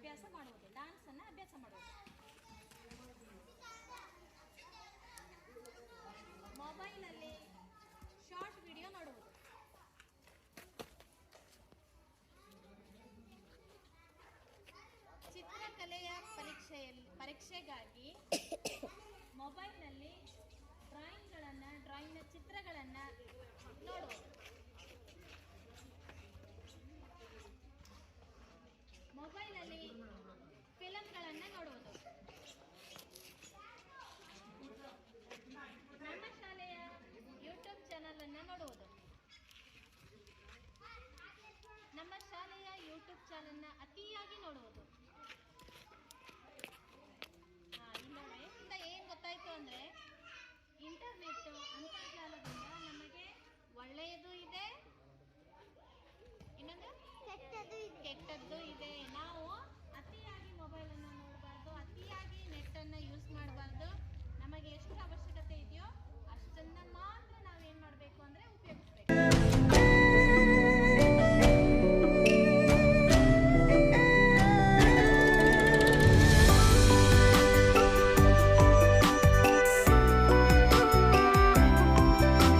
ಅಭ್ಯಾಸ ಮಾಡುವುದು ಡಾನ್ಸನ್ನು ಅಭ್ಯಾಸ ಮಾಡುವುದು. ಮೊಬೈಲ್ನಲ್ಲಿ ಶಾರ್ಟ್ ವಿಡಿಯೋ ನೋಡುವುದು. ಚಿತ್ರಕಲೆಯ ಪರೀಕ್ಷೆಯಲ್ಲಿ ಪರೀಕ್ಷೆಗಾಗಿ ಮೊಬೈಲ್ನಲ್ಲಿ ಡ್ರಾಯಿಂಗ್ ರುಚಿಯಾಗಿ ನೋಡುವುದು. ಇದರಿಂದ ಏನು ಗೊತ್ತಾಯ್ತು ಅಂದ್ರೆ ಇಂಟರ್ನೆಟ್ ಅಂತರ್ಜಾಲದಿಂದ ನಮಗೆ ಒಳ್ಳೆಯದು ಇದೆ. ಇನ್ನೊಂದು? ಕೆಟ್ಟದ್ದು ಇದೆ. ನಾವು